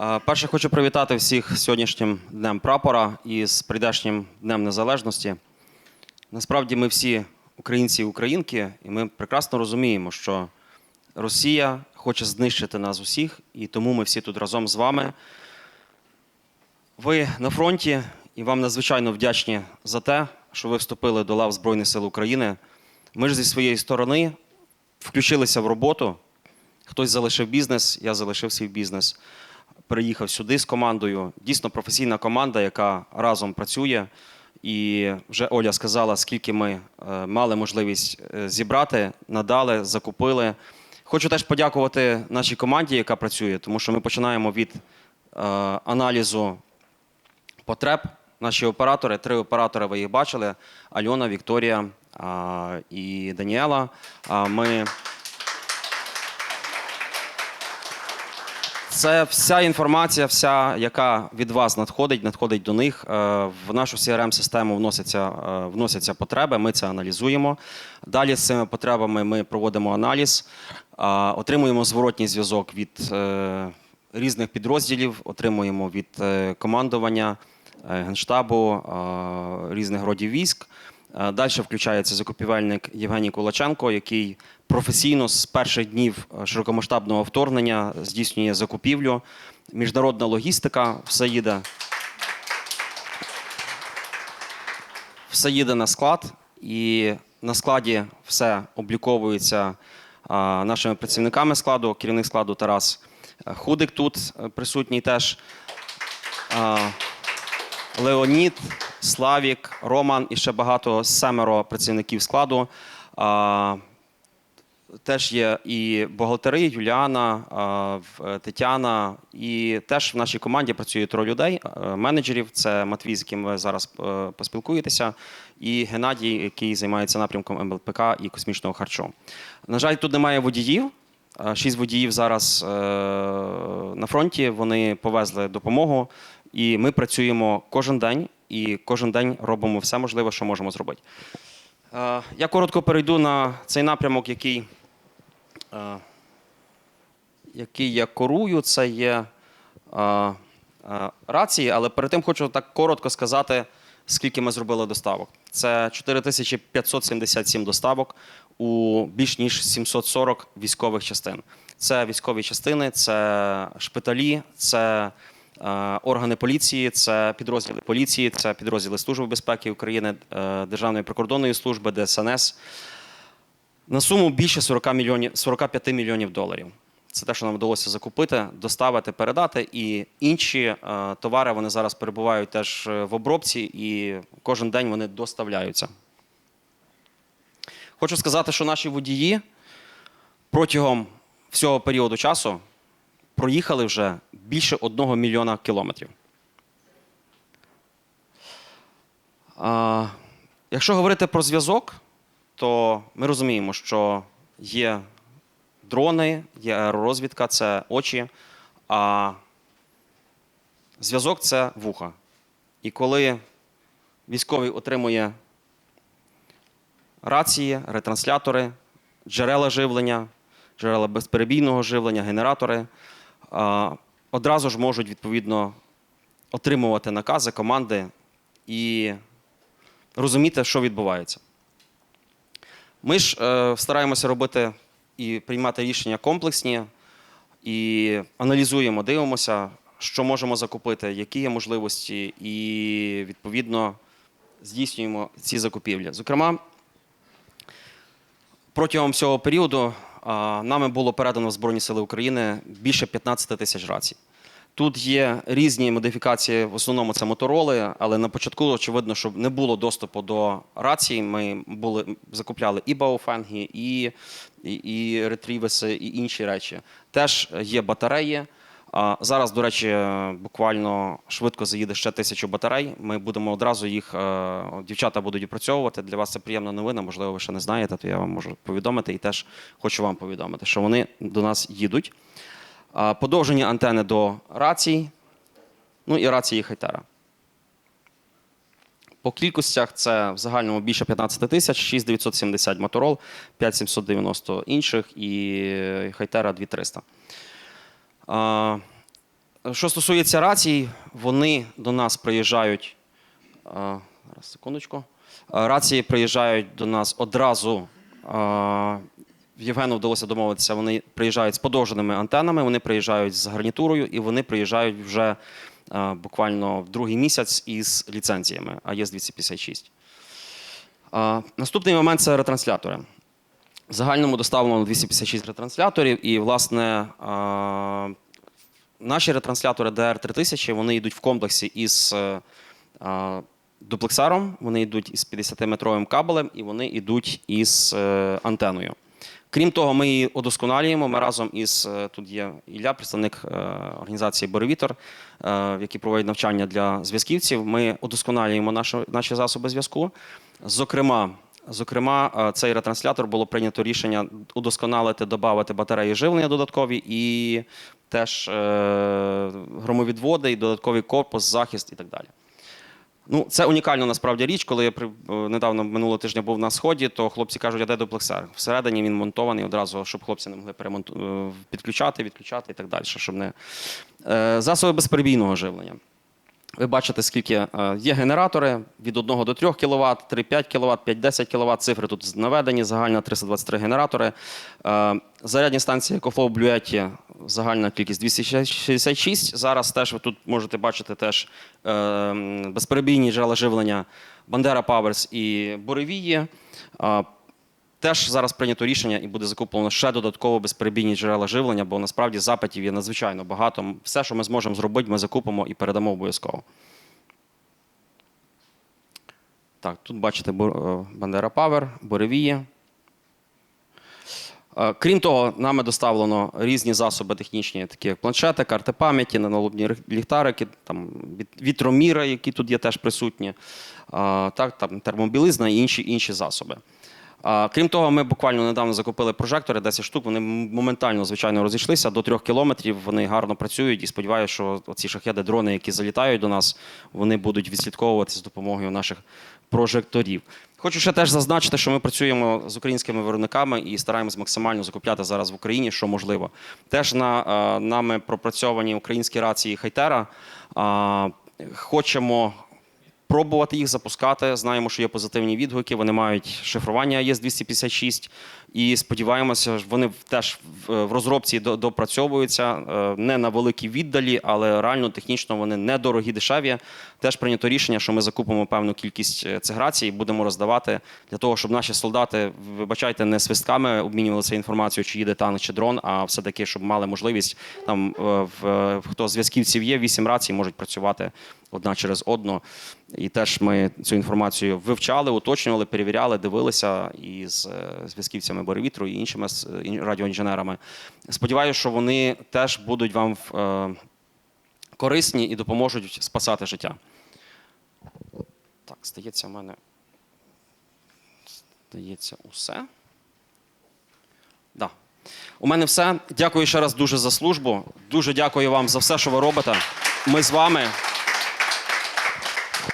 Е, Перше, хочу привітати всіх сьогоднішнім днем прапора і з прийдешнім Днем Незалежності. Насправді, ми всі українці і українки, і ми прекрасно розуміємо, що Росія хоче знищити нас усіх, і тому ми всі тут разом з вами. Ви на фронті, і вам надзвичайно вдячні за те, що ви вступили до лав Збройних сил України. Ми ж зі своєї сторони включилися в роботу. Хтось залишив бізнес, я залишив свій бізнес. Приїхав сюди з командою. Дійсно професійна команда, яка разом працює. І вже Оля сказала, скільки ми е, мали можливість е, зібрати, надали, закупили. Хочу теж подякувати нашій команді, яка працює, тому що ми починаємо від е, аналізу потреб. Наші оператори, три оператори, ви їх бачили: Альона, Вікторія і Даніела. Ми... Це вся інформація, вся, яка від вас надходить, надходить до них. Е, В нашу CRM-систему вносяться, е, вносяться потреби, ми це аналізуємо. Далі з цими потребами ми проводимо аналіз, отримуємо зворотній зв'язок від е, різних підрозділів, отримуємо від е, командування, е, генштабу, е, різних родів військ. Е, Далі включається закупівельник Євгеній Кулаченко, який професійно з перших днів е, широкомасштабного вторгнення здійснює закупівлю. Міжнародна логістика, все їде, все їде на склад, і на складі все обліковується нашими працівниками складу, керівник складу Тарас е, Худик тут е, присутній теж. Леонід, Славік, Роман і ще багато семеро працівників складу. Теж є і бухгалтери, Юліана, Тетяна. І теж в нашій команді працює троє людей, е, менеджерів. Це Матвій, з яким ви зараз е, поспілкуєтеся, і Геннадій, який займається напрямком МЛПК і космічного харчу. На жаль, тут немає водіїв. Е, Шість водіїв зараз е, на фронті. Вони повезли допомогу, і ми працюємо кожен день, і кожен день робимо все можливе, що можемо зробити. Е, Я коротко перейду на цей напрямок, який, е, який я корую. Це є е, рації, але перед тим хочу так коротко сказати, скільки ми зробили доставок. Це 4577 доставок у більш ніж 740 військових частин. Це військові частини, це шпиталі, це органи поліції, це підрозділи поліції, це підрозділи Служби безпеки України, е, Державної прикордонної служби, ДСНС. На суму більше 40 мільйонів, 45 мільйонів доларів. Це те, що нам вдалося закупити, доставити, передати. І інші е, товари вони зараз перебувають теж е, в обробці, і кожен день вони доставляються. Хочу сказати, що наші водії протягом всього періоду часу проїхали вже більше одного мільйона кілометрів. А, якщо говорити про зв'язок, то ми розуміємо, що є дрони, є аеророзвідка, це очі, а зв'язок це вуха. І коли військовий отримує рації, ретранслятори, джерела живлення, джерела безперебійного живлення, генератори, одразу ж можуть відповідно отримувати накази, команди і розуміти, що відбувається. Ми ж е, стараємося робити і приймати рішення комплексні, і аналізуємо, дивимося, що можемо закупити, які є можливості, і відповідно здійснюємо ці закупівлі. Зокрема, протягом всього періоду нами було передано в Збройні Сили України більше 15 тисяч рацій. Тут є різні модифікації, в основному це мотороли, але на початку, очевидно, щоб не було доступу до рацій. Ми були, закупляли і баофенги, і, і, і ретрівеси, і інші речі. Теж є батареї. Зараз, до речі, буквально швидко заїде ще тисячу батарей. Ми будемо одразу їх, е, дівчата будуть опрацьовувати. Для вас це приємна новина. Можливо, ви ще не знаєте, то я вам можу повідомити і теж хочу вам повідомити, що вони до нас їдуть. А, Подовжені антени до рацій, ну і рації Хайтера. По кількостях це в загальному більше 15 тисяч, 6970 моторол, 5790 інших і Хайтера 2300. Що стосується рацій, вони до нас приїжджають. Зараз, секундочку. Рації приїжджають до нас одразу. е, Євгену вдалося домовитися. Вони приїжджають з подовженими антенами, вони приїжджають з гарнітурою і вони приїжджають вже буквально в другий місяць із ліцензіями АЕС 256. Е, Наступний момент це ретранслятори. В загальному доставлено 256 ретрансляторів, і, власне, наші ретранслятори DR3000 вони йдуть в комплексі із е, дуплексаром, вони йдуть із 50-метровим кабелем і вони йдуть із е, антеною. Крім того, ми її удосконалюємо. Ми разом із е, тут є Ілля, представник організації Боревітер, е, які проводять навчання для зв'язківців. Ми удосконалюємо наші, наші засоби зв'язку. Зокрема, зокрема, е, цей ретранслятор було прийнято рішення удосконалити, додати батареї живлення додаткові і теж е, громовідводи, і додатковий корпус, захист і так далі. Ну, це унікальна насправді річ. Коли я е, недавно минулого тижня був на сході, то хлопці кажуть, а де дуплексер? Всередині він монтований одразу, щоб хлопці не могли перемонту... підключати, відключати і так далі. Щоб не... Засоби безперебійного живлення. Ви бачите, скільки е, є генератори від 1 до 3 кВт, 3-5 кВт, 5-10 кВт. Цифри тут наведені, загальна 323 генератори. Е, Зарядні станції EcoFlow Bluetti, загальна кількість 266. Зараз теж ви тут можете бачити теж е, безперебійні джерела живлення Bandera Powers і Буревії. Е, Теж зараз прийнято рішення і буде закуплено ще додатково безперебійні джерела живлення, бо насправді запитів є надзвичайно багато. Все, що ми зможемо зробити, ми закупимо і передамо обов'язково. Так, тут бачите е, Бандера Павер, Буревії. Е, Крім того, нами доставлено різні засоби технічні, такі як планшети, карти пам'яті, наналобні рих- ліхтарики, там, вітроміри, які тут є теж присутні, так, там, термобілизна і інші, інші засоби. А, Крім того, ми буквально недавно закупили прожектори, 10 штук. Вони моментально, звичайно, розійшлися до трьох кілометрів. Вони гарно працюють і сподіваюся, що ці шахеди, дрони, які залітають до нас, вони будуть відслідковуватися з допомогою наших прожекторів. Хочу ще теж зазначити, що ми працюємо з українськими виробниками і стараємось максимально закупляти зараз в Україні, що можливо. Теж на е, нами пропрацьовані українські рації Хайтера. Хочемо пробувати їх запускати. Знаємо, що є позитивні відгуки. Вони мають шифрування АЕС 256 і сподіваємося, вони теж в в розробці до- допрацьовуються е, не на великій віддалі, але реально технічно вони недорогі, дешеві. Теж прийнято рішення, що ми закупимо певну кількість е, цих і будемо роздавати для того, щоб наші солдати, вибачайте, не свистками обмінювалися інформацією, чи їде танк чи дрон, а все-таки, щоб мали можливість там е, в, хто зв'язківців є, вісім рацій можуть працювати одна через одну. І теж ми цю інформацію вивчали, уточнювали, перевіряли, дивилися із е, зв'язківцями Боревітру і іншими е, ін- радіоінженерами. Сподіваюся, що вони теж будуть вам е, корисні і допоможуть спасати життя. Так, здається, в мене здається усе. Да. У мене все. Дякую ще раз дуже за службу. Дуже дякую вам за все, що ви робите. Ми з вами.